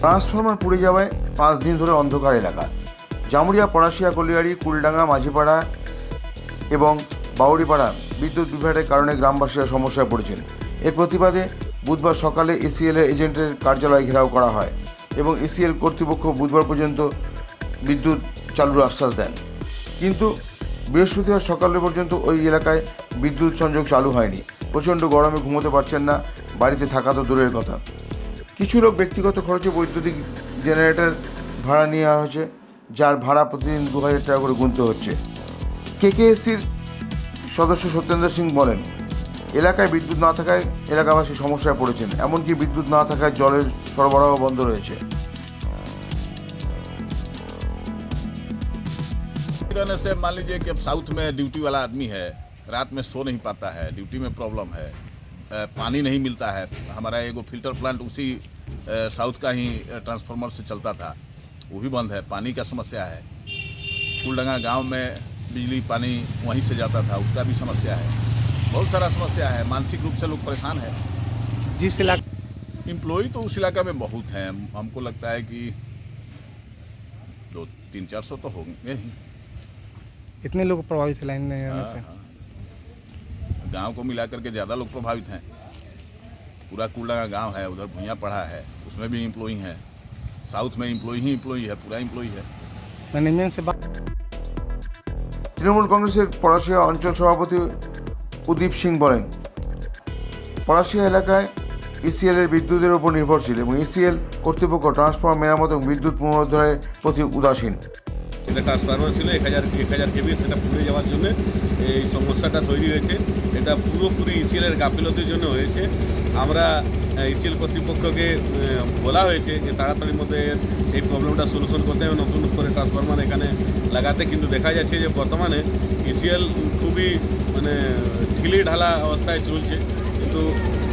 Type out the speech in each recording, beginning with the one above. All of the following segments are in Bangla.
ট্রান্সফরমার পুড়ে যাওয়ায় পাঁচ দিন ধরে অন্ধকার এলাকা। জামুরিয়া, পড়াশিয়া কলিয়ারি কুলডাঙ্গা, মাঝিপাড়া এবং বাউরিপাড়া বিদ্যুৎ বিভাগের কারণে গ্রামবাসীরা সমস্যায় পড়েছেন। এর প্রতিবাদে বুধবার সকালে এসিএল এর এজেন্টের কার্যালয় ঘেরাও করা হয় এবং এসিএল কর্তৃপক্ষ বুধবার পর্যন্ত বিদ্যুৎ চালুর আশ্বাস দেন। কিন্তু বৃহস্পতিবার সকালে পর্যন্ত ওই এলাকায় বিদ্যুৎ সংযোগ চালু হয়নি। প্রচণ্ড গরমে ঘুমোতে পারছেন না বাড়িতে থাকা তো দূরের কথা কিছু লোক ব্যক্তিগত খরচে বৈদ্যুতিক জেনারেটর ভাড়া নেওয়া হয়েছে যার ভাড়া প্রতিদিন দু হাজার টাকা করে গুনতে হচ্ছে কেকেএসসির সদস্য সত্যেন্দ্র সিং বলেন এলাকায় বিদ্যুৎ না থাকায় এলাকাবাসী সমস্যায় পড়েছেন এমনকি বিদ্যুৎ না থাকায় জলের সরবরাহ বন্ধ রয়েছে रहने से मान लीजिए कि अब साउथ में ड्यूटी वाला आदमी है रात में सो नहीं पाता है ड्यूटी में प्रॉब्लम है पानी नहीं मिलता है। हमारा एगो फ़िल्टर प्लांट उसी साउथ का ही ट्रांसफार्मर से चलता था। वो भी बंद है पानी का समस्या है। फूलडंगा गाँव में बिजली पानी वहीं से जाता था उसका भी समस्या है। बहुत सारा समस्या है मानसिक रूप से लोग परेशान है। जिस इलाके एम्प्लॉय तो उस इलाका में बहुत हैं। हमको लगता है कि दो तीन चार सौ तो होंगे ही। कितने लोग प्रभावित हैं लाइन में आने से? गांव को मिलाकर के ज़्यादा लोग प्रभावित हैं पूरा कुलडंगा गांव है उधर भुइयाँ पड़ा है उसमें भी एम्प्लॉई हैं साउथ में एम्प्लॉई ही एम्प्लॉई है पूरा एम्प्लॉई है मैनेजमेंट से बात তৃণমূল কংগ্রেসের পলাশিয়া অঞ্চল সভাপতি উদীপ সিং বলেন পলাশিয়া এলাকায় ইসিএল এর বিদ্যুতের উপর নির্ভরশীল এবং ইসিএল কর্তৃপক্ষ ট্রান্সফর্মার মেরামত এবং বিদ্যুৎ পুনরুদ্ধারের প্রতি উদাসীন এটা ট্রান্সফার্মার ছিল, এক হাজার এক হাজার কেবি সেটা পুড়ে যাওয়ার জন্য এই সমস্যাটা তৈরি হয়েছে। এটা পুরোপুরি ইসিএলের গাফিলতির জন্য হয়েছে। আমরা ইসিএল কর্তৃপক্ষকে বলা হয়েছে যে তাড়াতাড়ির মধ্যে এই প্রবলেমটা সলিউশন করতে হবে, নতুন করে ট্রান্সফার্মার এখানে লাগাতে। কিন্তু দেখা যাচ্ছে যে বর্তমানে ইসিএল খুবই মানে ঢিলে ঢালা অবস্থায় চলছে। কিন্তু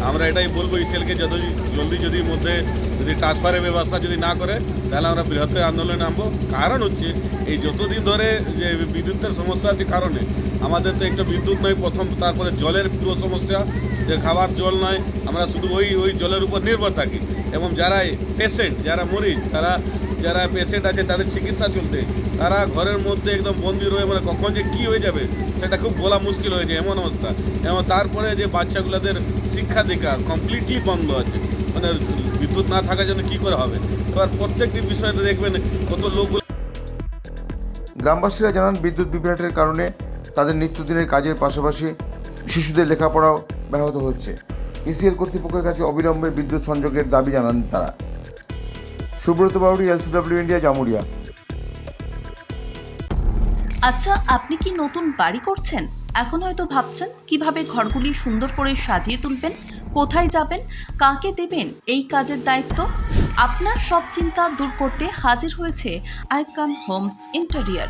আমরা এটাই বলব ইসিএলকে যত জলদি যদি মধ্যে যদি ট্রান্সফারের ব্যবস্থা যদি না করে, তাহলে আমরা বৃহত্তর আন্দোলনে নামবো। কারণ হচ্ছে, এই যতদিন ধরে যে বিদ্যুতের সমস্যার যে কারণে, আমাদের তো একটা বিদ্যুৎ নয়, প্রথম তারপরে জলের পুরো সমস্যা। যে খাবার জল নয়, আমরা শুধু ওই ওই জলের উপর নির্ভর থাকি। এবং যারা পেশেন্ট যারা মরিজ তারা যারা পেশেন্ট আছে, তাদের চিকিৎসা চলতে তারা ঘরের মধ্যে একদম বন্দি রয়ে মানে কখন যে কী হয়ে যাবে, সেটা খুব বলা মুশকিল হয়েছে এমন অবস্থা। এবং তারপরে যে বাচ্চাগুলোদের শিক্ষা দীক্ষা কমপ্লিটলি বন্ধ আছে। মানে বিদ্যুৎ না থাকার জন্য কী করে হবে? এবার প্রত্যেকটি বিষয়টা দেখবেন, কত লোক গ্রামবাসীরা জানান, বিদ্যুৎ বিভ্রাটের কারণে তাদের নিত্যদিনের কাজের পাশাপাশি শিশুদের লেখাপড়াও ব্যাহত হচ্ছে। ইসিএল কর্তৃপক্ষের কাছে অবিলম্বে বিদ্যুৎ সংযোগের দাবি জানান তারা। সুব্রত বাউরি এলসিডব্লিউ ইন্ডিয়া জামুরিয়া আচ্ছা আপনি কি নতুন বাড়ি করছেন? এখন হয়তো ভাবছেন, কীভাবে ঘরগুলি সুন্দর করে সাজিয়ে তুলবেন? কোথায় যাবেন? কাকে দেবেন? এই কাজের দায়িত্ব? আপনার সব চিন্তা দূর করতে হাজির হয়েছে Icon Homes interior.